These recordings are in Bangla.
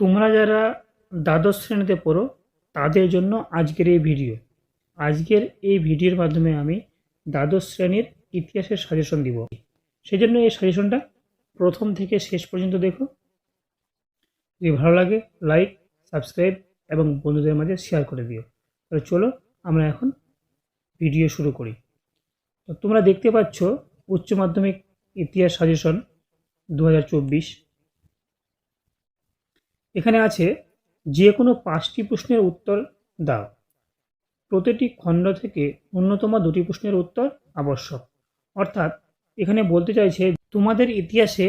তোমরা যারা দ্বাদশ শ্রেণীতে পড়ো, তাদের জন্য আজকের এই ভিডিও। আজকের এই ভিডিওর মাধ্যমে আমি দ্বাদশ শ্রেণির ইতিহাসের সাজেশন দিব। সেই জন্য এই সাজেশনটা প্রথম থেকে শেষ পর্যন্ত দেখো। যদি ভালো লাগে লাইক সাবস্ক্রাইব এবং বন্ধুদের মাঝে শেয়ার করে দিও। তাহলে চলো আমরা এখন ভিডিও শুরু করি। তো তোমরা দেখতে পাচ্ছ, উচ্চ মাধ্যমিক ইতিহাস সাজেশন দু হাজার চব্বিশ। এখানে আছে যে কোনো পাঁচটি প্রশ্নের উত্তর দাও। প্রতিটি খণ্ড থেকে অন্যতম দুটি প্রশ্নের উত্তর আবশ্যক। অর্থাৎ, এখানে বলতে চাইছে, তোমাদের ইতিহাসে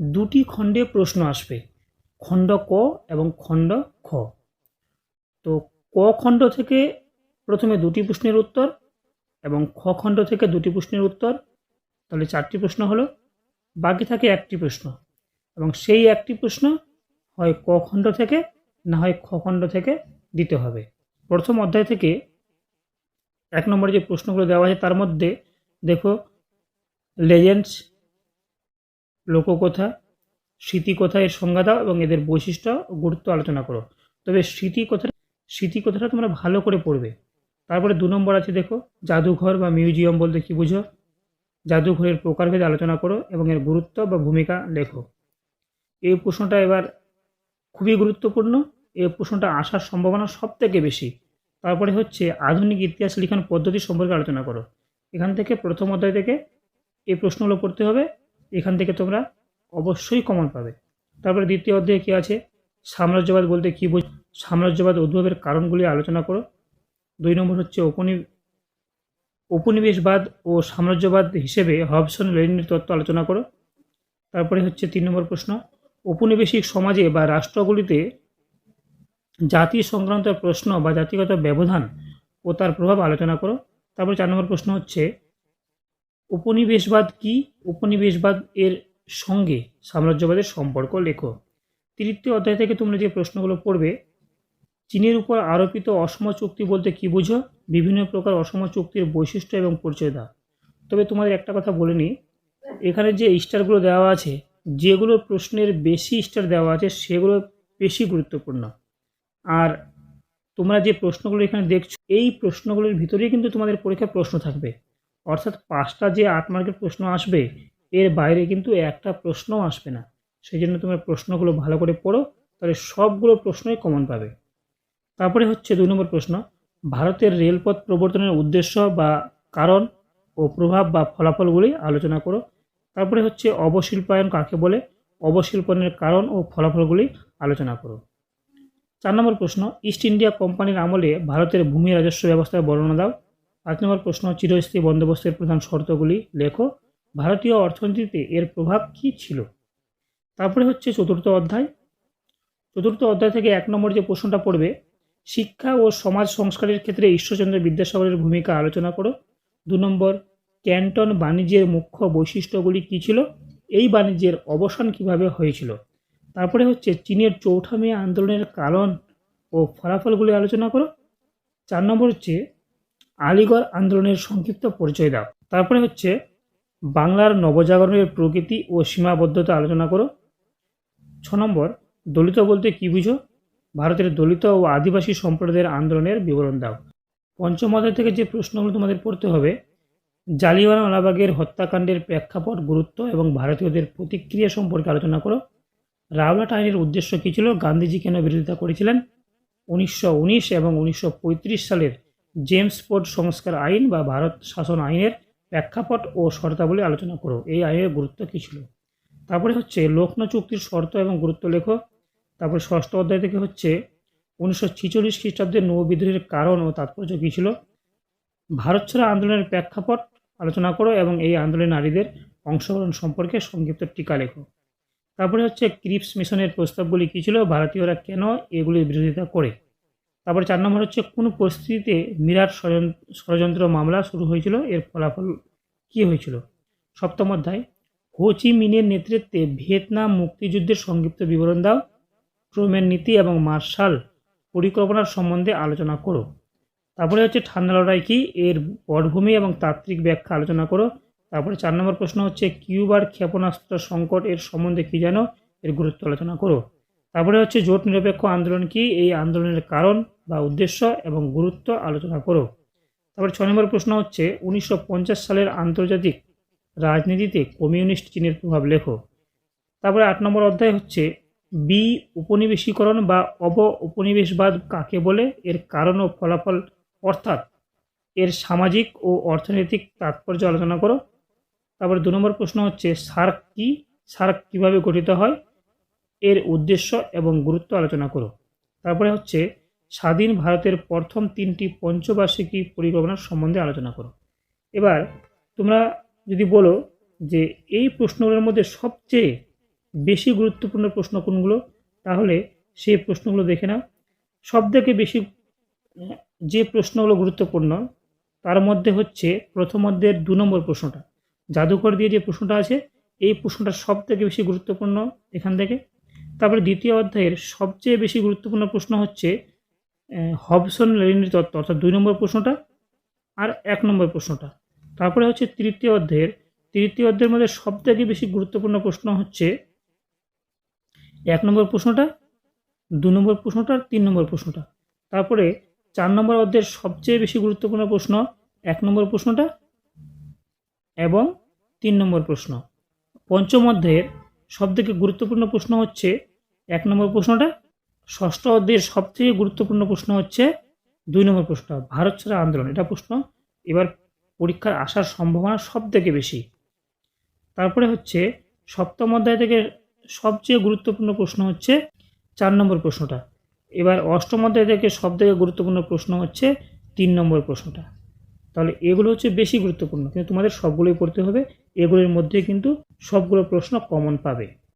দুটি খণ্ডে প্রশ্ন আসবে, খণ্ড ক এবং খণ্ড খ। তো ক খণ্ড থেকে প্রথমে দুটি প্রশ্নের উত্তর এবং খ খণ্ড থেকে দুটি প্রশ্নের উত্তর, তাহলে চারটি প্রশ্ন হলো, বাকি থাকে একটি প্রশ্ন। এবং সেই একটি প্রশ্ন হয় ক খণ্ড থেকে, না হয় খ খণ্ড থেকে দিতে হবে। প্রথম অধ্যায় থেকে এক নম্বরে যে প্রশ্নগুলো দেওয়া আছে, তার মধ্যে দেখো, লেজেন্ডস লোককথা, স্মৃতিকথা এর সংজ্ঞা দাও এবং এদের বৈশিষ্ট্য গুরুত্ব আলোচনা করো। তবে স্মৃতিকথা, স্মৃতিকথাটা তোমরা ভালো করে পড়বে। তারপরে দু নম্বর আছে দেখো, জাদুঘর বা মিউজিয়াম বলতে কী বুঝো? জাদুঘরের প্রকারভেদ আলোচনা করো এবং এর গুরুত্ব বা ভূমিকা লেখো। এই প্রশ্নটা এবার খুবই গুরুত্বপূর্ণ। এই প্রশ্নটা আসার সম্ভাবনা সব থেকে বেশি। তারপরে হচ্ছে, আধুনিক ইতিহাস লিখন পদ্ধতি সম্পর্কে আলোচনা করো। এখান থেকে প্রথম অধ্যায় থেকে এই প্রশ্নগুলো পড়তে হবে। এখান থেকে তোমরা অবশ্যই কমন পাবে। তারপরে দ্বিতীয় অধ্যায়ে কী আছে? সাম্রাজ্যবাদ বলতে কী বোঝ সাম্রাজ্যবাদ উদ্ভবের কারণগুলি আলোচনা করো। দুই নম্বর হচ্ছে উপনি উপনিবেশবাদ ও সাম্রাজ্যবাদ হিসেবে হবসন লেনিনের তত্ত্ব আলোচনা করো। তারপরে হচ্ছে, তিন নম্বর প্রশ্ন ঔপনিবেশিক সমাজে বা রাষ্ট্রগুলিতে জাতি সংক্রান্ত প্রশ্ন বা জাতিগত ব্যবধান ও তার প্রভাব আলোচনা করো। তারপর চার নম্বর প্রশ্ন হচ্ছে উপনিবেশবাদ কি? উপনিবেশবাদ এর সঙ্গে সাম্রাজ্যবাদের সম্পর্ক লেখো। তৃতীয় অধ্যায় থেকে তোমরা যে প্রশ্নগুলো পড়বে, চীনের উপর আরোপিত অসম চুক্তি বলতে কী বুঝো? বিভিন্ন প্রকার অসম চুক্তির বৈশিষ্ট্য এবং পরিচয় দাও। তবে তোমাদের একটা কথা বলে নিই, এখানে যে স্টারগুলো দেওয়া আছে যেগুলো প্রশ্নের বেশি স্টার দেওয়া আছে, সেগুলো বেশি গুরুত্বপূর্ণ। আর তোমরা যে প্রশ্নগুলো এখানে দেখছ, এই প্রশ্নগুলোর ভিতরেই কিন্তু তোমাদের পরীক্ষার প্রশ্ন থাকবে। অর্থাৎ পাঁচটা যে আট মার্কের প্রশ্ন আসবে, এর বাইরে কিন্তু একটা প্রশ্নও আসবে না। সেই জন্য তোমরা প্রশ্নগুলো ভালো করে পড়ো, তাহলে সবগুলো প্রশ্নই কমন পাবে। তারপরে হচ্ছে দুই নম্বর প্রশ্ন। ভারতের রেলপথ প্রবর্তনের উদ্দেশ্য বা কারণ ও প্রভাব বা ফলাফলগুলি আলোচনা করো। তারপরে হচ্ছে অবশিল্পায়ন কাকে বলে? অবশিল্পনের কারণ ও ফলাফলগুলি আলোচনা করো। চার নম্বর প্রশ্ন, ইস্ট ইন্ডিয়া কোম্পানির আমলে ভারতের ভূমি রাজস্ব ব্যবস্থার বর্ণনা দাও। পাঁচ নম্বর প্রশ্ন, চিরস্থায়ী বন্দোবস্তের প্রধান শর্তগুলি লেখো। ভারতীয় অর্থনীতিতে এর প্রভাব কী ছিল? তারপরে হচ্ছে চতুর্থ অধ্যায়। চতুর্থ অধ্যায় থেকে এক নম্বর যে প্রশ্নটা পড়বে, শিক্ষা ও সমাজ সংস্কারের ক্ষেত্রে ঈশ্বরচন্দ্র বিদ্যাসাগরের ভূমিকা আলোচনা করো। দু নম্বর ক্যান্টন বাণিজ্যের মুখ্য বৈশিষ্ট্যগুলি কী ছিল? এই বাণিজ্যের অবসান কীভাবে হয়েছিল? তারপরে হচ্ছে চীনের চৌঠা মে আন্দোলনের কারণ ও ফলাফলগুলি আলোচনা করো। চার নম্বর হচ্ছে আলিগড় আন্দোলনের সংক্ষিপ্ত পরিচয় দাও। তারপরে হচ্ছে বাংলার নবজাগরণের প্রকৃতি ও সীমাবদ্ধতা আলোচনা করো। ছ নম্বর, দলিত বলতে কী বুঝো? ভারতের দলিত ও আদিবাসী সম্প্রদায়ের আন্দোলনের বিবরণ দাও। পঞ্চম অধ্যায় থেকে যে প্রশ্নগুলো তোমাদের পড়তে হবে জালিওয়ানওয়ালাবাগের হত্যাকাণ্ডের প্রেক্ষাপট গুরুত্ব এবং ভারতীয়দের প্রতিক্রিয়া সম্পর্কে আলোচনা করো। রাওলাট আইনের উদ্দেশ্য কী ছিল? গান্ধীজি কেন বিরোধিতা করেছিলেন? উনিশশো উনিশ এবং উনিশশো পঁয়ত্রিশ সালের জেমস পোর্ট সংস্কার আইন বা ভারত শাসন আইনের প্রেক্ষাপট ও শর্তাবলী আলোচনা করো। এই আইনের গুরুত্ব কী ছিল? তারপরে হচ্ছে লক্ষ্ণৌ চুক্তির শর্ত এবং গুরুত্ব লেখো। তারপরে ষষ্ঠ অধ্যায় থেকে হচ্ছে উনিশশো ছিচল্লিশ খ্রিস্টাব্দের নৌ কারণ ও তাৎপর্য কী ছিল? ভারত ছাড়া আন্দোলনের প্রেক্ষাপট আলোচনা করো এবং এই আন্দোলনে নারীদের অংশগ্রহণ সম্পর্কে সংক্ষিপ্ত টিকা লেখো। তারপরে হচ্ছে ক্রিপস মিশনের প্রস্তাবগুলি কী ছিল? ভারতীয়রা কেন এগুলির বিরোধিতা করে? তারপরে চার নম্বর হচ্ছে, কোন পরিস্থিতিতে মিরাট ষড়যন্ত্র মামলা শুরু হয়েছিল? এর ফলাফল কী হয়েছিল? সপ্তম অধ্যায়। হোচি মিনের নেতৃত্বে ভিয়েতনাম মুক্তিযুদ্ধের সংক্ষিপ্ত বিবরণ দাও। ট্রুম্যান নীতি এবং মার্শাল পরিকল্পনার সম্বন্ধে আলোচনা করো। তারপরে হচ্ছে ঠান্ডা লড়াই কি? এর পটভূমি এবং তাত্ত্বিক ব্যাখ্যা আলোচনা করো। তারপরে চার নম্বর প্রশ্ন হচ্ছে, কিউবার ক্ষেপণাস্ত্র সংকট এর সম্বন্ধে কী জানো? এর গুরুত্ব আলোচনা করো। তারপরে হচ্ছে জোট নিরপেক্ষ আন্দোলন কি? এই আন্দোলনের কারণ বা উদ্দেশ্য এবং গুরুত্ব আলোচনা করো। তারপরে ছয় নম্বর প্রশ্ন হচ্ছে, উনিশশো পঞ্চাশ সালের আন্তর্জাতিক রাজনীতিতে কমিউনিস্ট চীনের প্রভাব লেখো। তারপরে আট নম্বর অধ্যায় হচ্ছে বি উপনিবেশীকরণ বা অব উপনিবেশবাদ কাকে বলে? এর কারণ ও ফলাফল অর্থাৎ এর সামাজিক ও অর্থনৈতিক তাৎপর্য আলোচনা করো। তারপরে দু নম্বর প্রশ্ন হচ্ছে, সার্ক কি? সার্ক কীভাবে গঠিত হয়? এর উদ্দেশ্য এবং গুরুত্ব আলোচনা করো। তারপরে হচ্ছে, স্বাধীন ভারতের প্রথম তিনটি পঞ্চবার্ষিকী পরিকল্পনার সম্বন্ধে আলোচনা করো। এবার তোমরা যদি বলো যে, এই প্রশ্নগুলোর মধ্যে সবচেয়ে বেশি গুরুত্বপূর্ণ প্রশ্ন কোনগুলো? তাহলে সেই প্রশ্নগুলো দেখে নাও। সব থেকে বেশি যে প্রশ্নগুলো গুরুত্বপূর্ণ, তার মধ্যে হচ্ছে প্রথম অধ্যায়ের দু নম্বর প্রশ্নটা। জাদুঘর দিয়ে যে প্রশ্নটা আছে, এই প্রশ্নটা সব থেকে বেশি গুরুত্বপূর্ণ এখান থেকে। তারপরে দ্বিতীয় অধ্যায়ের সবচেয়ে বেশি গুরুত্বপূর্ণ প্রশ্ন হচ্ছে হবসন লেনিনের তত্ত্ব, অর্থাৎ দুই নম্বর প্রশ্নটা আর এক নম্বর প্রশ্নটা। তারপরে হচ্ছে তৃতীয় অধ্যায়ের তৃতীয় অধ্যায়ের মধ্যে সব থেকে বেশি গুরুত্বপূর্ণ প্রশ্ন হচ্ছে, এক নম্বর প্রশ্নটা, দু নম্বর প্রশ্নটা আর তিন নম্বর প্রশ্নটা। তারপরে চার নম্বর অধ্যায়ের সবচেয়ে বেশি গুরুত্বপূর্ণ প্রশ্ন, এক নম্বর প্রশ্নটা এবং তিন নম্বর প্রশ্ন। পঞ্চম অধ্যায়ের সবথেকে গুরুত্বপূর্ণ প্রশ্ন হচ্ছে, এক নম্বর প্রশ্নটা, ষষ্ঠ অধ্যায়ের সবথেকে গুরুত্বপূর্ণ প্রশ্ন হচ্ছে দুই নম্বর প্রশ্ন ভারত ছাড়া আন্দোলন। এটা প্রশ্ন এবার পরীক্ষার আসার সম্ভাবনা সব থেকে বেশি। তারপরে হচ্ছে সপ্তম অধ্যায় থেকে সবচেয়ে গুরুত্বপূর্ণ প্রশ্ন হচ্ছে, চার নম্বর প্রশ্নটা এবার অষ্টম অধ্যায় থেকে সব থেকে গুরুত্বপূর্ণ প্রশ্ন হচ্ছে তিন নম্বর প্রশ্নটা। তাহলে এগুলো হচ্ছে বেশি গুরুত্বপূর্ণ, কিন্তু তোমাদের সবগুলোই পড়তে হবে। এগুলোর মধ্যে কিন্তু সবগুলো প্রশ্ন কমন পাবে।